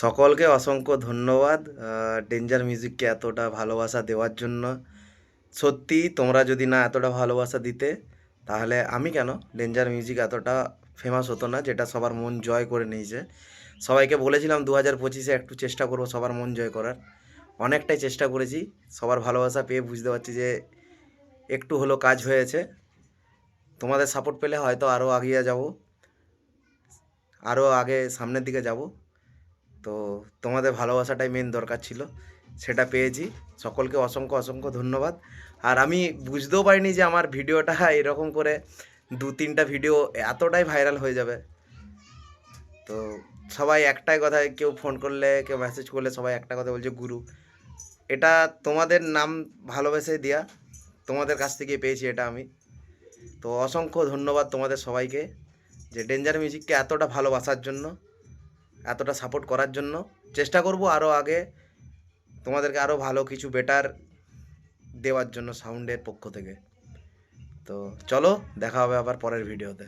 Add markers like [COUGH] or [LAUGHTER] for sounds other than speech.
সকলকে অসংখ্য ধন্যবাদ ডেঞ্জার মিউজিককে এতটা ভালোবাসা দেওয়ার জন্য। সত্যি, তোমরা যদি না এতটা ভালোবাসা দিতে, তাহলে আমি কেন? ডেঞ্জার মিউজিক এতটা ফেমাস হতো না, যেটা সবার মন জয় করে নিয়েছে। সবাইকে বলেছিলাম দু হাজার পঁচিশে একটু চেষ্টা করব সবার মন জয় করার। অনেকটাই চেষ্টা করেছি, সবার ভালোবাসা পেয়ে বুঝতে পারছি যে একটু হলো কাজ হয়েছে। তোমাদের সাপোর্ট পেলে হয়তো আরও আগিয়ে যাব আরও আগে সামনের দিকে যাব। তো তোমাদের ভালোবাসাটাই মেন দরকার ছিল, সেটা পেয়েছি। সকলকে অসংখ্য অসংখ্য ধন্যবাদ। আর আমি বুঝতেও পারিনি যে আমার ভিডিওটা [LAUGHS] এরকম করে দু তিনটা ভিডিও এতটাই ভাইরাল হয়ে যাবে। তো সবাই একটাই কথায় কেউ ফোন করলে, কেউ মেসেজ করলে সবাই একটা কথা বলছে, গুরু, এটা তোমাদের নাম ভালোবেসে দেয়া। তোমাদের কাছ থেকে পেয়েছি এটা আমি। তো অসংখ্য ধন্যবাদ তোমাদের সবাইকে যে ডেঞ্জার মিউজিককে এতটা ভালোবাসার জন্য। এতটা সাপোর্ট করার জন্য। চেষ্টা করব আরও আগে তোমাদেরকে আরও ভালো কিছু বেটার দেওয়ার জন্য সাউন্ডের পক্ষ থেকে। তো চলো, দেখা হবে আবার পরের ভিডিওতে